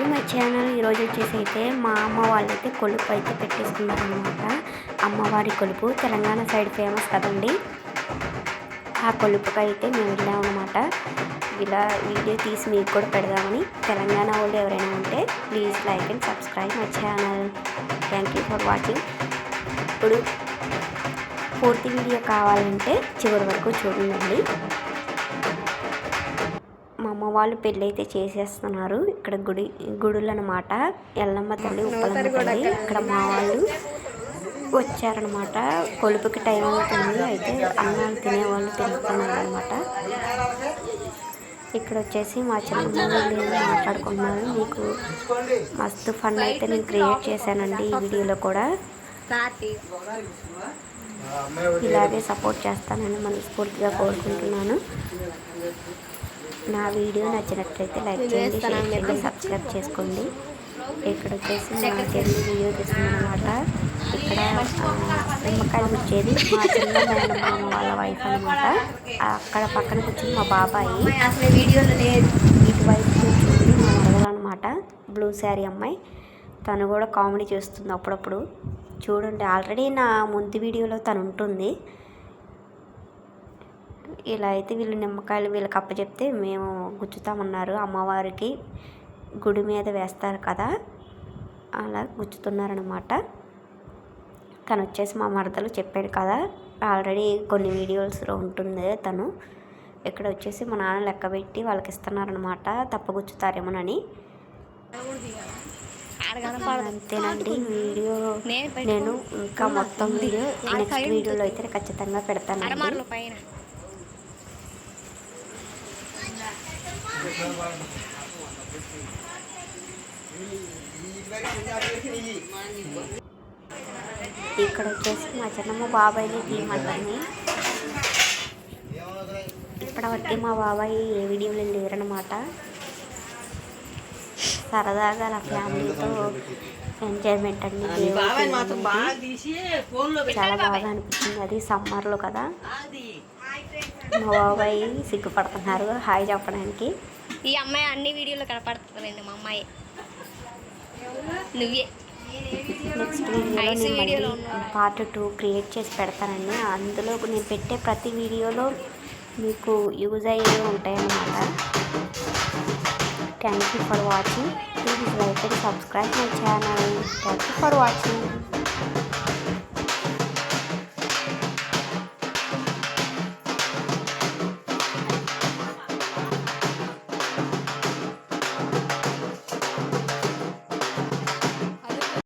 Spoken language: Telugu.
ఇక్కడైతే మా అమ్మ వాళ్ళైతే కొలుపు అయితే పెట్టేసుకున్నారు అనమాట అమ్మవారి కొలుపు. తెలంగాణ సైడ్ ఫేమస్ కదండి. ఆ కొలుపుకి అయితే మేము వెళ్ళామన్నమాట. ఇలా వీడియో తీసి మీకు కూడా పెడదామని. తెలంగాణ వాళ్ళు ఎవరైనా ఉంటే please like and subscribe my channel. Thank you for watching. ఇప్పుడు పూర్తి వీడియో కావాలంటే చివరి వరకు చూడండి. మా అమ్మ వాళ్ళు పెళ్ళి అయితే చేసేస్తున్నారు. ఇక్కడ గుడి గుడులు అనమాట ఎల్లమ్మ తల్లి ఉప్పలమ్మ తల్లి. ఇక్కడ మా వాళ్ళు వచ్చారనమాట కొలుపుకి టైం అవుతుంది. అయితే అన్నాలు తినేవాళ్ళు తింటున్నారు అనమాట ఇక్కడ వచ్చేసి మా చిన్నమ్మ వీళ్ళు మాట్లాడుకుంటున్నారు. మీకు మస్తు ఫన్ అయితే నేను క్రియేట్ చేశానండి ఈ వీడియోలో కూడా. ఇలాగే సపోర్ట్ చేస్తానని మనస్ఫూర్తిగా కోరుకుంటున్నాను. నా వీడియో నచ్చినట్లయితే లైక్ చేయండి షేర్ చేయండి సబ్స్క్రైబ్ చేసుకోండి. ఇక్కడ వచ్చేసి మా చెల్లి వీడియో తీస్తుంది అనమాట ఇక్కడ నిమ్మకాయలు వచ్చేది మా చిన్న మేనమామ వాళ్ళ వైఫ్ అనమాట అక్కడ పక్కన కూర్చుని మా బాబాయి. అసలు వీడియోలో లేదు. ఇటువైపు కూర్చుంది మా అనమాట బ్లూ శారీ అమ్మాయి. తను కూడా కామెడీ చేస్తుంది అప్పుడప్పుడు. చూడండి ఆల్రెడీ నా ముందు వీడియోలో తను ఉంటుంది. ఇలా అయితే వీళ్ళు నిమ్మకాయలు వీళ్ళకి అప్పచెప్తే మేము గుచ్చుతామన్నారు అమ్మవారికి. గుడి మీద వేస్తారు కదా అలా గుచ్చుతున్నారనమాట తను వచ్చేసి మా మరదలు చెప్పాడు కదా ఆల్రెడీ కొన్ని వీడియోస్లో ఉంటుంది తను. ఇక్కడ వచ్చేసి మా నాన్న లెక్క పెట్టి వాళ్ళకి ఇస్తున్నారనమాట తప్పగుచ్చుతారేమోనని. అంతేనండి వీడియో నేను ఇంకా మొత్తం వీడియో నెక్స్ట్ వీడియోలో అయితే ఖచ్చితంగా పెడతానండి. ఇక్కడ వచ్చేసి మా చిన్నమ్మ బాబాయ్ని తీయమంటుంది ఇప్పటివరకు మా బాబాయ్ ఏ వీడియోలో లేరనమాట సరదాగా అలా ఫ్యామిలీతో ఎంజాయ్మెంట్ అండి. చాలా బాగా అనిపించింది. అది సమ్మర్లో కదా. మా బాబాయ్ సిగ్గుపడుతున్నారు. హాయ్ చెప్పడానికి. ఈ అమ్మాయి అన్ని వీడియోలో కనపడుతుందండి మా అమ్మాయి. నువ్వే. నెక్స్ట్ వీడియోలో నేను? పార్ట్ టూ క్రియేట్ చేసి పెడతానండి. అందులో నేను పెట్టే ప్రతి వీడియోలో మీకు యూజ్ అయ్యే ఉంటాయన్నమాట. Thank you for watching please like and subscribe my channel thank you for watching